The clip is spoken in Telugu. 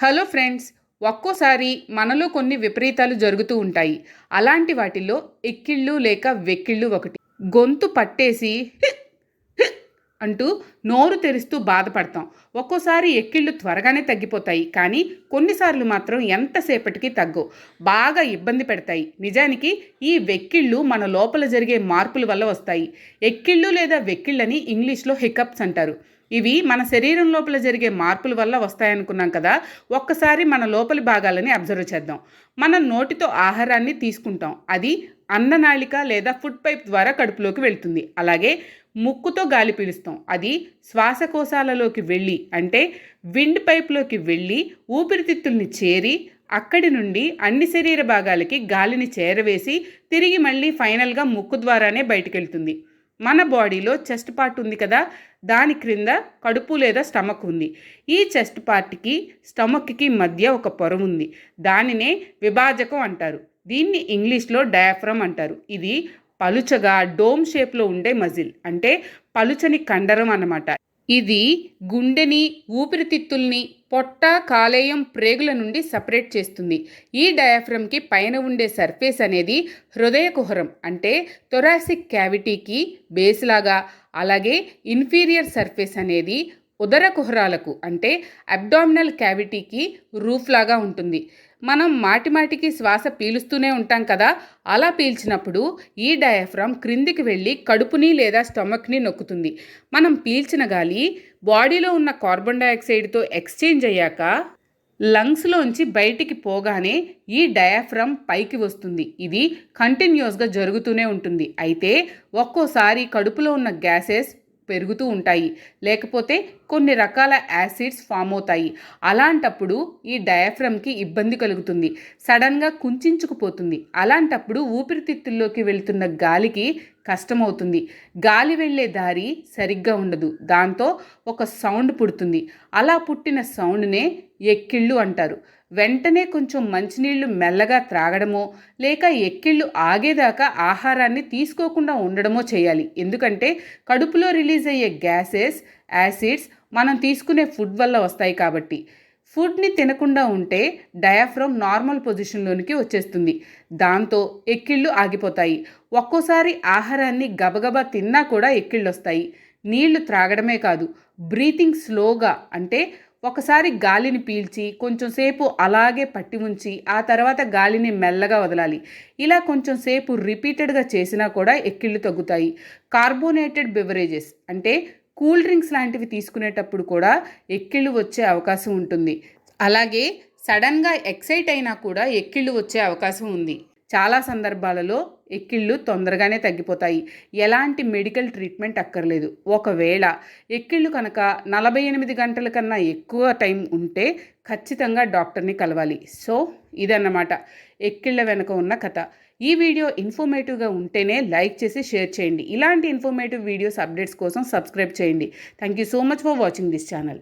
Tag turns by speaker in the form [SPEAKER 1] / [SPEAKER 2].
[SPEAKER 1] హలో ఫ్రెండ్స్ ఒక్కోసారి మనలో కొన్ని విపరీతాలు జరుగుతూ ఉంటాయి. అలాంటి వాటిల్లో ఎక్కిళ్ళు లేక వెక్కిళ్ళు ఒకటి. గొంతు పట్టేసి అంటూ నోరు తెరుస్తూ బాధపడతాం. ఒక్కోసారి ఎక్కిళ్ళు త్వరగానే తగ్గిపోతాయి. కానీ కొన్నిసార్లు మాత్రం ఎంతసేపటికి తగ్గు బాగా ఇబ్బంది పెడతాయి. నిజానికి ఈ వెక్కిళ్ళు మన లోపల జరిగే మార్పుల వల్ల వస్తాయి. ఎక్కిళ్ళు లేదా వెక్కిళ్ళని ఇంగ్లీష్లో హికప్స్ అంటారు. ఇవి మన శరీరం లోపల జరిగే మార్పుల వల్ల వస్తాయనుకున్నాం కదా ఒక్కసారి మన లోపలి భాగాలని అబ్జర్వ్ చేద్దాం. మనం నోటితో ఆహారాన్ని తీసుకుంటాం. అది అన్ననాళిక లేదా ఫుడ్ పైప్ ద్వారా కడుపులోకి వెళ్తుంది. అలాగే ముక్కుతో గాలి పీలుస్తాం. అది శ్వాసకోశాలలోకి వెళ్ళి అంటే విండ్ పైప్లోకి వెళ్ళి ఊపిరితిత్తుల్ని చేరి అక్కడి నుండి అన్ని శరీర భాగాలకి గాలిని చేరవేసి తిరిగి మళ్ళీ ఫైనల్గా ముక్కు ద్వారానే బయటికి వెళ్తుంది మన బాడీలో చెస్ట్ పార్ట్ ఉంది కదా దాని క్రింద కడుపు లేదా స్టమక్ ఉంది. ఈ చెస్ట్ పార్ట్కి స్టమక్కి మధ్య ఒక పొర ఉంది దానినే విభాజకం అంటారు. దీన్ని ఇంగ్లీష్లో డయాఫ్రమ్ అంటారు. ఇది పలుచగా డోమ్ షేప్లో ఉండే మజిల్ అంటే పలుచని కండరం అన్నమాట. ఇది గుండెని ఊపిరితిత్తుల్ని పొట్ట కాలేయం ప్రేగుల నుండి సపరేట్ చేస్తుంది. ఈ డయాఫ్రమ్కి పైన ఉండే సర్ఫేస్ అనేది హృదయ కుహరం అంటే థొరాసిక్ క్యావిటీకి బేస్ లాగా అలాగే ఇన్ఫీరియర్ సర్ఫేస్ అనేది ఉదర కుహరాలకు అంటే అబ్డామినల్ క్యావిటీకి రూఫ్ లాగా ఉంటుంది. మనం మాటిమాటికి శ్వాస పీలుస్తూనే ఉంటాం కదా? అలా పీల్చినప్పుడు ఈ డయాఫ్రామ్ క్రిందికి వెళ్ళి కడుపుని లేదా స్టమక్ని నొక్కుతుంది. మనం పీల్చిన గాలి బాడీలో ఉన్న కార్బన్ డయాక్సైడ్తో ఎక్స్చేంజ్ అయ్యాక లంగ్స్లోంచి బయటికి పోగానే ఈ డయాఫ్రమ్ పైకి వస్తుంది. ఇది కంటిన్యూస్గా జరుగుతూనే ఉంటుంది. అయితే ఒక్కోసారి కడుపులో ఉన్న గ్యాసెస్ పెరుగుతూ ఉంటాయి. లేకపోతే కొన్ని రకాల యాసిడ్స్ ఫామ్ అవుతాయి. అలాంటప్పుడు ఈ డయాఫ్రమ్కి ఇబ్బంది కలుగుతుంది. సడన్గా కుంచుకుపోతుంది. అలాంటప్పుడు ఊపిరితిత్తుల్లోకి వెళ్తున్న గాలికి కష్టమవుతుంది. గాలి వెళ్ళే దారి సరిగ్గా ఉండదు. దాంతో ఒక సౌండ్ పుడుతుంది. అలా పుట్టిన సౌండ్నే ఎక్కిళ్ళు అంటారు. వెంటనే కొంచెం మంచినీళ్ళు మెల్లగా త్రాగడమో లేక ఎక్కిళ్ళు ఆగేదాకా ఆహారాన్ని తీసుకోకుండా ఉండడమో చేయాలి. ఎందుకంటే కడుపులో రిలీజ్ అయ్యే గ్యాసెస్ యాసిడ్స్ మనం తీసుకునే ఫుడ్ వల్ల వస్తాయి కాబట్టి. ఫుడ్ని తినకుండా ఉంటే డయాఫ్రమ్ నార్మల్ పొజిషన్లోనికి వచ్చేస్తుంది. దాంతో ఎక్కిళ్ళు ఆగిపోతాయి. ఒక్కోసారి ఆహారాన్ని గబగబా తిన్నా కూడా ఎక్కిళ్ళు వస్తాయి నీళ్ళు త్రాగడమే కాదు బ్రీతింగ్ స్లోగా అంటే ఒకసారి గాలిని పీల్చి కొంచెం సేపు అలాగే పట్టి ఉంచి ఆ తర్వాత గాలిని మెల్లగా వదలాలి. ఇలా కొంచెం సేపు రిపీటెడ్గా చేసినా కూడా ఎక్కిళ్ళు తగ్గుతాయి. కార్బోనేటెడ్ బెవరేజెస్ అంటే కూల్ డ్రింక్స్ లాంటివి తీసుకునేటప్పుడు కూడా ఎక్కిళ్ళు వచ్చే అవకాశం ఉంటుంది. అలాగే సడన్గా ఎక్సైట్ అయినా కూడా ఎక్కిళ్ళు వచ్చే అవకాశం ఉంది. చాలా సందర్భాలలో ఎక్కిళ్ళు తొందరగానే తగ్గిపోతాయి. ఎలాంటి మెడికల్ ట్రీట్మెంట్ అక్కర్లేదు. ఒకవేళ ఎక్కిళ్ళు కనుక నలభై ఎనిమిది గంటల కన్నా ఎక్కువ టైం ఉంటే ఖచ్చితంగా డాక్టర్ని కలవాలి. సో ఇదన్నమాట. ఎక్కిళ్ళ వెనుక ఉన్న కథ. ఈ వీడియో ఇన్ఫర్మేటివ్గా ఉంటేనే లైక్ చేసి షేర్ చేయండి. ఇలాంటి ఇన్ఫర్మేటివ్ వీడియోస్ అప్డేట్స్ కోసం సబ్స్క్రైబ్ చేయండి. Thank you so much for watching this channel